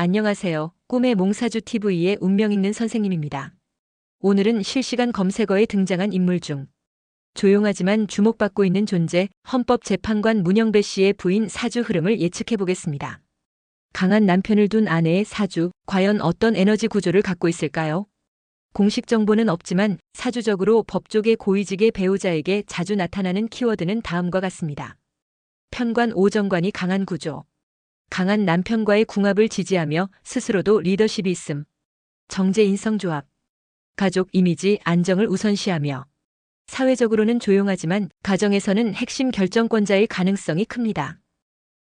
안녕하세요. 꿈의 몽사주 TV의 운명 있는 선생님입니다. 오늘은 실시간 검색어에 등장한 인물 중 조용하지만 주목받고 있는 존재 헌법재판관 문영배 씨의 부인 사주 흐름을 예측해 보겠습니다. 강한 남편을 둔 아내의 사주, 과연 어떤 에너지 구조를 갖고 있을까요? 공식 정보는 없지만 사주적으로 법조계 고위직의 배우자에게 자주 나타나는 키워드는 다음과 같습니다. 편관 오정관이 강한 구조. 강한 남편과의 궁합을 지지하며 스스로도 리더십이 있음. 정제 인성 조합. 가족 이미지 안정을 우선시하며. 사회적으로는 조용하지만 가정에서는 핵심 결정권자일 가능성이 큽니다.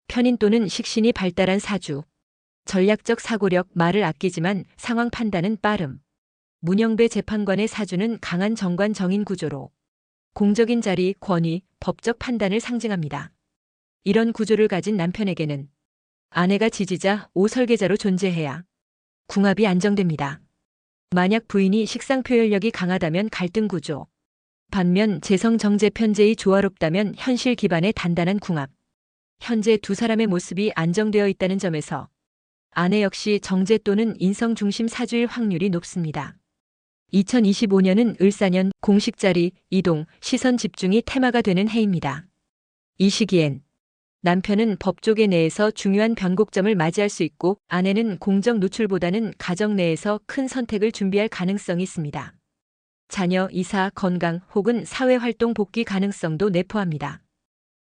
편인 또는 식신이 발달한 사주. 전략적 사고력 말을 아끼지만 상황 판단은 빠름. 문영배 재판관의 사주는 강한 정관 정인 구조로 공적인 자리, 권위, 법적 판단을 상징합니다. 이런 구조를 가진 남편에게는 아내가 지지자, 오설계자로 존재해야 궁합이 안정됩니다. 만약 부인이 식상 표현력이 강하다면 갈등 구조. 반면 재성 정제 편제의 조화롭다면 현실 기반의 단단한 궁합. 현재 두 사람의 모습이 안정되어 있다는 점에서 아내 역시 정제 또는 인성 중심 사주일 확률이 높습니다. 2025년은 을사년 공식 자리, 이동, 시선 집중이 테마가 되는 해입니다. 이 시기엔 남편은 법조계 내에서 중요한 변곡점을 맞이할 수 있고 아내는 공적 노출보다는 가정 내에서 큰 선택을 준비할 가능성이 있습니다. 자녀, 이사, 건강 혹은 사회활동 복귀 가능성도 내포합니다.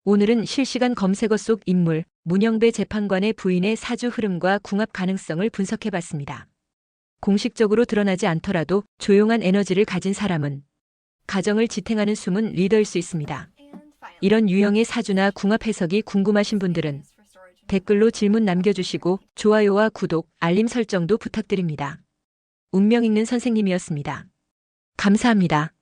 오늘은 실시간 검색어 속 인물, 문영배 재판관의 부인의 사주 흐름과 궁합 가능성을 분석해봤습니다. 공식적으로 드러나지 않더라도 조용한 에너지를 가진 사람은 가정을 지탱하는 숨은 리더일 수 있습니다. 이런 유형의 사주나 궁합 해석이 궁금하신 분들은 댓글로 질문 남겨주시고 좋아요와 구독, 알림 설정도 부탁드립니다. 운명 있는 선생님이었습니다. 감사합니다.